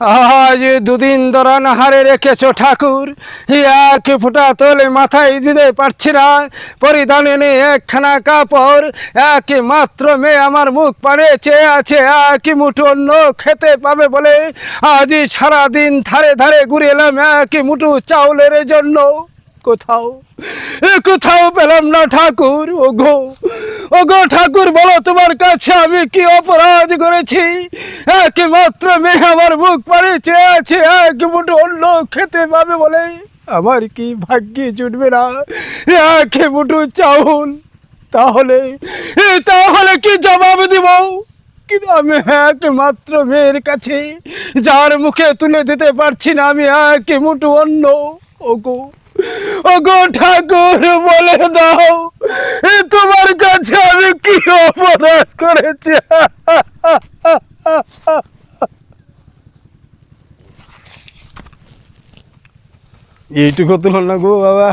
আজ দুদিন দরান হারে রেখেছ ঠাকুর। এক ফুটা তোলে মাথায় দিতে পারছি না। পরিধানে নেই একখানা কাপড়। এক মাত্র মেয়ে আমার মুখ পানে চেয়ে আছে। এক মুঠো অন্য খেতে পাবে বলে। আজ সারাদিন ধারে ধারে ঘুরে এলাম এক মুঠু চাউলের জন্য। কোথাও কোথাও পেলাম না ঠাকুর, ওগো ওগো ঠাকুর, বলো তোমার কাছে আমি কি অপরাধ করেছি? একমাত্র মেয়ে আমার মুখ পাড়ে চেয়ে আছে এক মুঠো অন্য খেতে পাবে বলে। আমার কি ভাগ্যে জুটবে না? এক মুঠো চাউল, তাহলে তাহলে কি জবাব দিব? কিন্তু আমি একমাত্র মেয়ের কাছে, যার মুখে তুলে দিতে পারছি না, আমি এক মুঠো অন্য ওগো। ওগো ঠাকুর বলে দাও তোমার কাছে আমি কি অপরাধ করেছি? এইটুকু তুলনা গো বাবা।